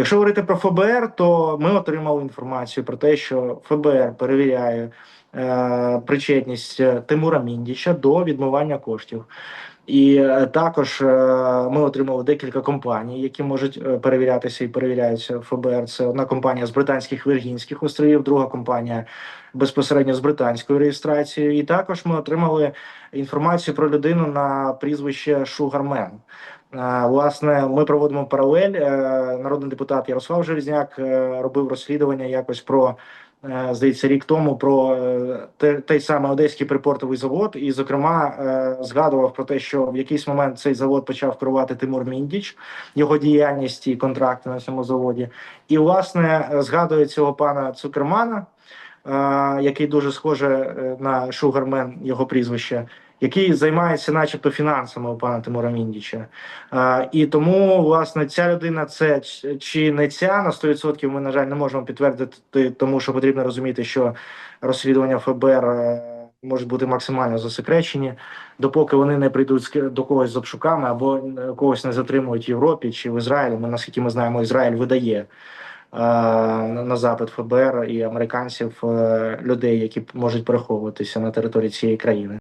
Якщо говорити про ФБР, то ми отримали інформацію про те, що ФБР перевіряє е, причетність е, Тимура Міндіча до відмивання коштів. І е, також е, ми отримали декілька компаній, які можуть перевірятися і перевіряються ФБР. Це одна компанія з британських Віргінських островів, друга компанія безпосередньо з британською реєстрацією. І також ми отримали інформацію про людину на прізвище Шугармен. Власне, ми проводимо паралель. Е, Народний депутат Ярослав Железняк е, робив розслідування якось про. е, Здається, рік тому про той самий одеський припортовий завод, і зокрема згадував про те, що в якийсь момент цей завод почав керувати Тимур Міндіч, його діяльність і контракти на цьому заводі. І власне згадує цього пана Цукермана, який дуже схоже е, на Шугармен, його прізвище, який займається, начебто, фінансами у пана Тимура Міндіча. Е, І тому, власне, ця людина це чи не ця на 100% ми, на жаль, не можемо підтвердити, тому що потрібно розуміти, що розслідування ФБР е, можуть бути максимально засекречені, допоки вони не прийдуть до когось з обшуками або е, когось не затримують в Європі чи в Ізраїлі. Ми, наскільки ми знаємо, Ізраїль видає. Е, На запит ФБР і американців е, людей, які можуть переховуватися на території цієї країни.